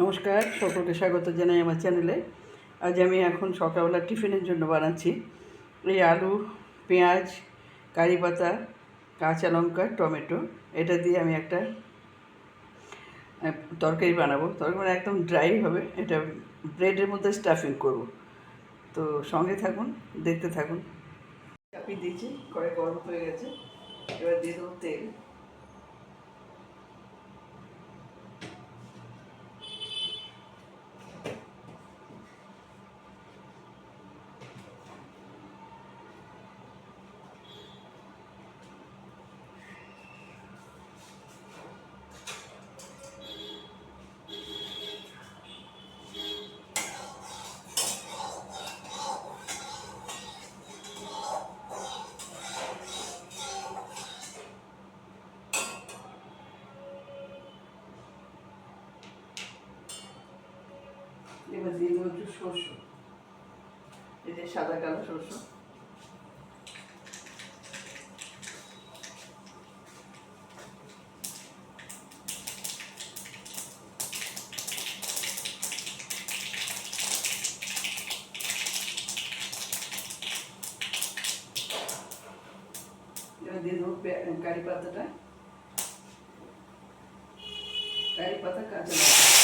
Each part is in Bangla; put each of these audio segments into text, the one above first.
নমস্কার, সকলকে স্বাগত জানাই আমার চ্যানেলে। আজ আমি এখন সকালবেলা টিফিনের জন্য বানাচ্ছি এই আলু, পেঁয়াজ, কারি পাতা, কাঁচা লঙ্কা, টমেটো। এটা দিয়ে আমি একটা তরকারি বানাবো। তরকারি মানে একদম ড্রাই হবে। এটা ব্রেডের মধ্যে স্টাফিং করব। তো সঙ্গে থাকুন, দেখতে থাকুন। চাপিয়ে দিয়েছি, কড়াই গরম হয়ে গেছে। এবার দিয়ে দেবো তেল। শস্য এই যে সাদা কালো শস্য দিয়ে কারি পাতাটা। কারি পাতা কাঁচা লঙ্কা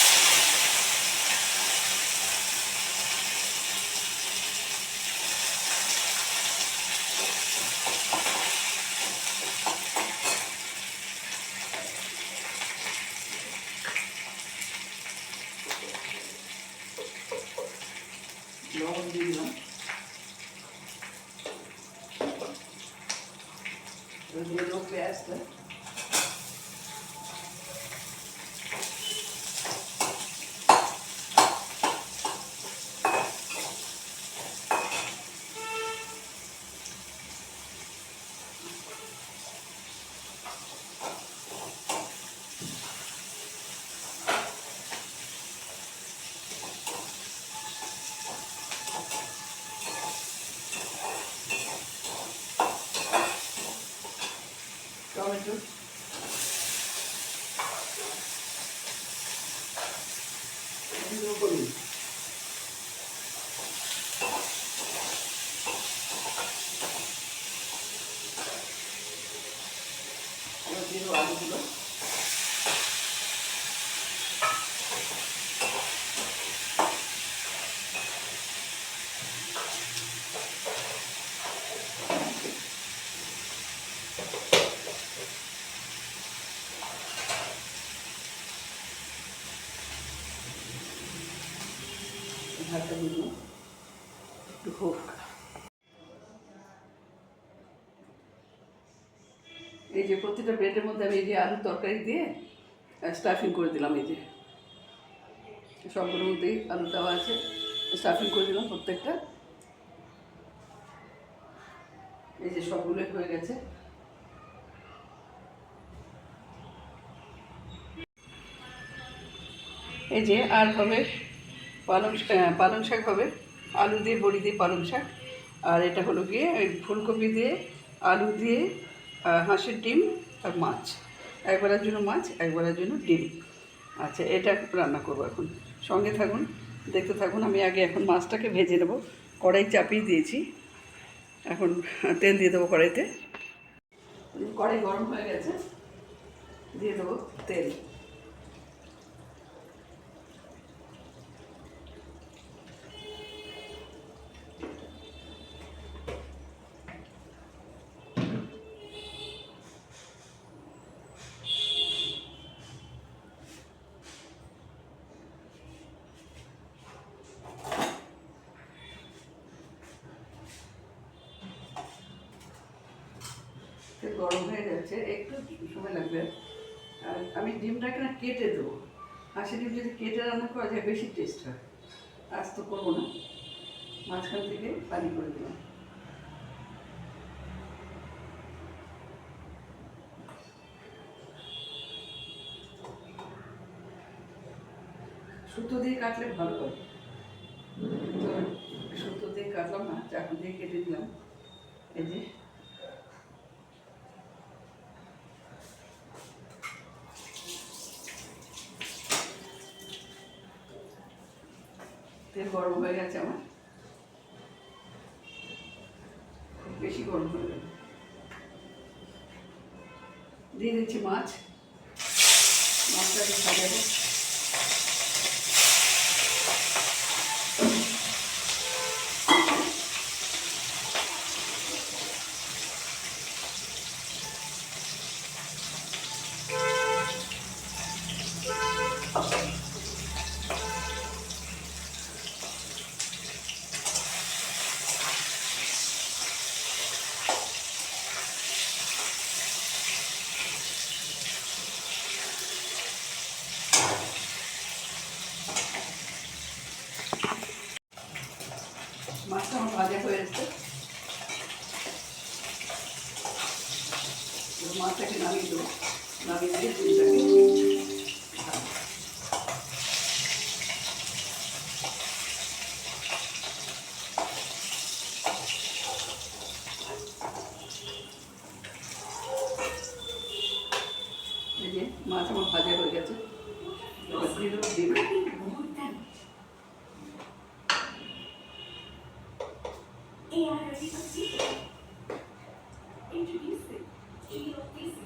লবণ দিয়ে দিলাম এবার দিয়ে দেবো পেঁয়াজটা টমেটো দিয়ে দেবো হলুদ এবার দিয়ে দেবো আলুগুলো ঢাকা দিয়ে একটু হোক। এই যে প্রতিটা ব্রেডের মধ্যে আমি এই যে আলুর তরকারি দিয়ে স্টাফিং করে দিলাম এই যে। সবগুলোর মধ্যেই আলু দেওয়া আছে। স্টাফিং করে দিলাম প্রত্যেকটা। এই যে সবগুলোই হয়ে গেছে। এই যে আর হবে পালং আহ, পালং শাক হবে। আলু দিয়ে বড়ি দিয়ে পালং শাক। আর এটা হলো গিয়ে ফুলকপি দিয়ে আলু দিয়ে হাঁসের ডিম আর মাছ। একবেলার জন্য মাছ একবেলার জন্য ডিম। আচ্ছা এটা রান্না করব এখন। সঙ্গে থাকুন দেখতে থাকুন। আমি আগে এখন মাছটাকে ভেজে নেব। কড়াই চাপিয়ে দিয়েছি। এখন তেল দিয়ে দেবো কড়াইতে। কড়াই গরম হয়ে গেছে। দিয়ে দেবো তেল। গরম হয়ে যাচ্ছে, একটু সময় লাগবে। আর আমি ডিমটাকে না কেটে দেবো। হাঁসি ডিম যদি কেটে রান্না করা যায়, বেশি টেস্ট হয়। আজ তো করব না। মাঝখান থেকে পানি করে দিলাম। সুতো দিয়ে কাটলে ভালো হয়। সুতো দিয়ে কাটলাম না, চাকু দিয়ে কেটে দিলাম। এই যে গরম হয়ে গেছে আমার। খুব বেশি গরম হয়ে গেল। দিয়ে দিচ্ছি মাছ। মাছটাকে সাজাবো মাছটা আমার ভাজা হয়ে এসছে এবার মাছটাকে নামিয়ে দেবো নামিয়ে দিয়ে ডিমটাকে এই যে মাছ আমার ভাজা হয়ে গেছে এবার দিয়ে দেবো ডিম Introducing GeoPC.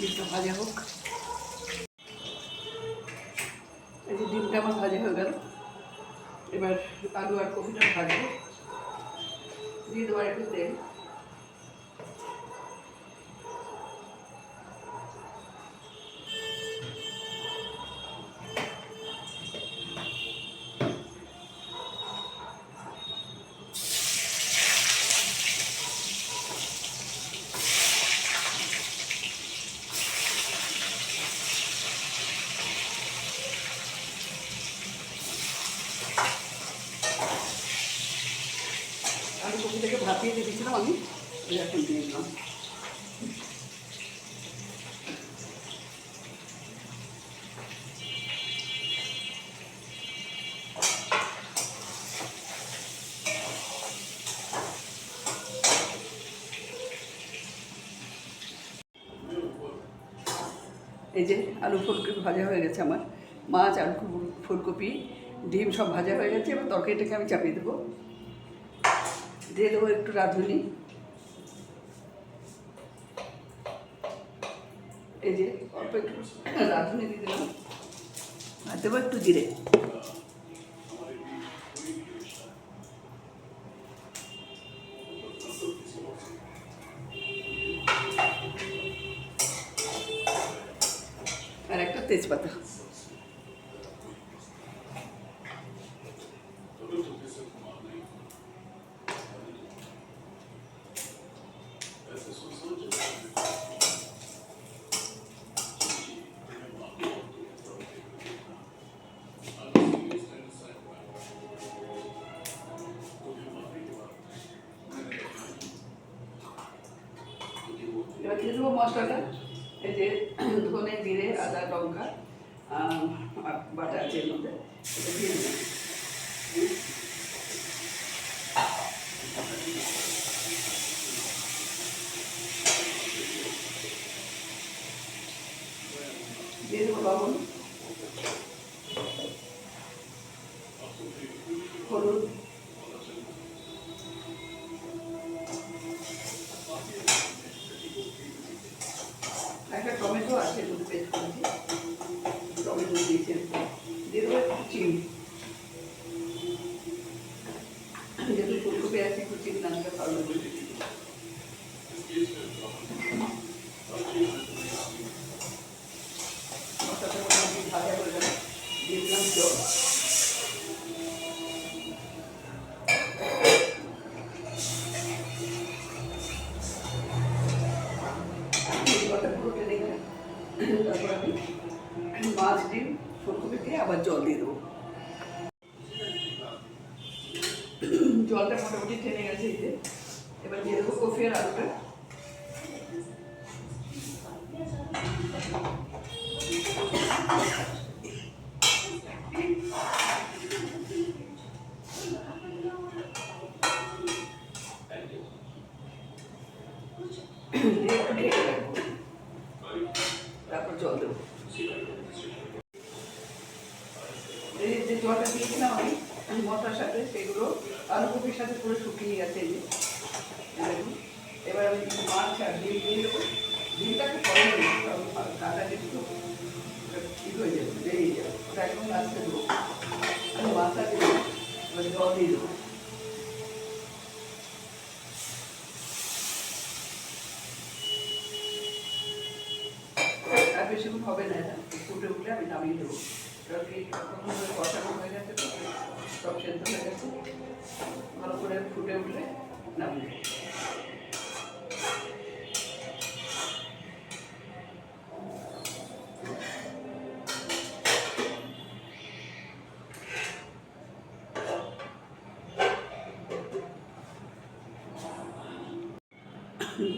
ডিমটা ভাজা হোক। এই যে ডিমটা আমার ভাজা হয়ে গেল। এবার আলু আর কপিটা ভাজবো। দিয়ে দেওয়ার একটু তেল আলু কপিটাকে ভাপিয়ে দিয়ে দিয়েছিলাম আমি ওই এখন দিয়ে দিলাম এই যে আলু ফুলকপি ভাজা হয়ে গেছে আমার। মাছ, আলু ফুল- ফুলকপি, ডিম সব ভাজা হয়ে গেছে, এবার তরকারিটাকে আমি চাপিয়ে দেবো। দিয়ে দেবো একটু রাঁধুনি। এই যে অল্প একটু রাঁধুনি দিয়ে দিলাম। আর দেবো একটু জিরে। এবার মশলা এই যে ধনে জিরে আদা লঙ্কা বাটা আছে মধ্যে এটা দিয়ে আছে দুধ পেস্ট করেছি টমেটো দিয়েছি দিয়ে দেবো তারপর আমি মাছ ডিম ফুলকপি দিয়ে আবার জল দিয়ে দেবো জলটা মোটামুটি টেনে গেছে এই যে এবার দিয়ে দেবো কফি আর আলুটা দিয়ে একটু ঢেকে রাখব তারপর জল দেবো এই যে জলটা দিয়েছিলাম আমি মশলার সাথে সেগুলো আলু কপির সাথে পুরো শুকিয়ে গেছে এই যে এই দেখুন। এবার আমি কিছু মাছ আর ডিম দিয়ে দেবো ডিমটাকে পরে দেবো কারণ কাঁটা কিন্তু ঠিক হয়ে যাবে বেরিয়ে যাবে ওটা একদম লাস্টে দেবো আমি মাছটা দেবো এবার জল দিয়ে দেবো আর হবে না ফুটে আমি নামিয়ে দেবো কারণ কি হয়ে গেছে সব ভালো করে ফুটে উঠলে নামিয়ে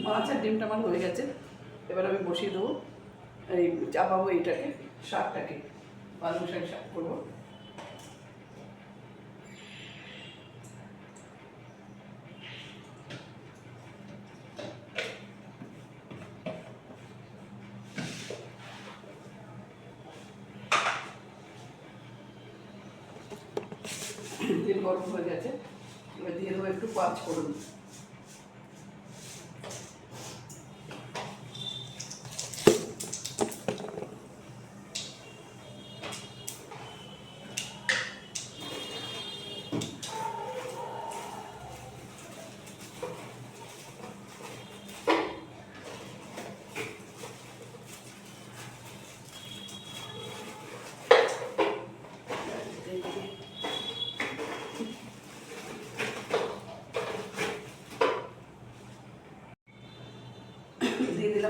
মাছ আর ডিমটা আমার হয়ে গেছে। এবার আমি বসিয়ে দেবো। এই চাপাবো এইটাকে, শাকটাকে। পালং শাক শাক করব। তেল গরম হয়ে গেছে। এবার দিয়ে দেবো একটু পাঁচ ফোড়ন।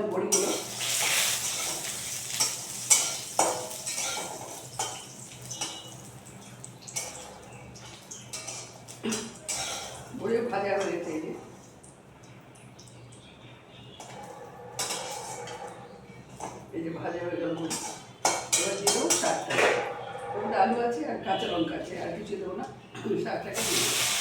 দিয়ে দিলাম বড়িগুলো বড়িও ভাজা হয়ে গেছে এই যে এই যে ভাজা হয়ে গেল বড়ি এবার দিয়ে দেবো শাকটা ওটা আলু আছে আর কাঁচা লঙ্কা আছে আর কিছু দেবো না শাকটাকে দিয়ে দেবো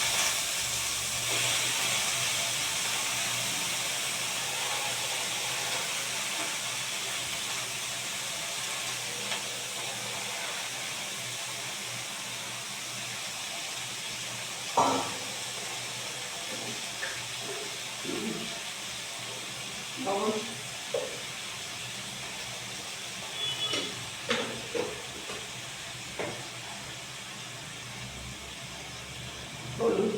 লবণ হলুদ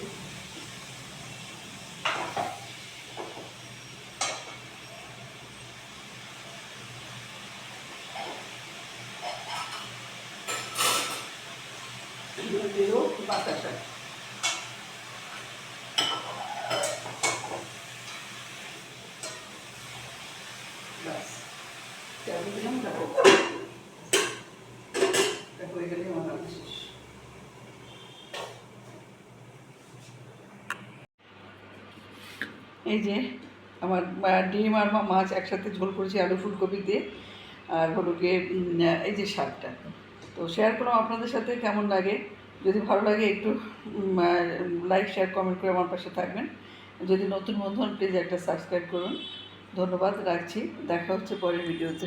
এগুলো দিয়ে দেবো এই যে আমার ডিম আর মাছ একসাথে ঝোল করেছি আলু ফুলকপি দিয়ে আর হলো গিয়ে এই যে শাকটা। তো শেয়ার করলাম আপনাদের সাথে, কেমন লাগে? যদি ভালো লাগে একটু লাইক শেয়ার কমেন্ট করে আমার পাশে থাকবেন। যদি নতুন বন্ধু হন প্লিজ একটা সাবস্ক্রাইব করুন। ধন্যবাদ, রাখছি। দেখা হচ্ছে পরের ভিডিওতে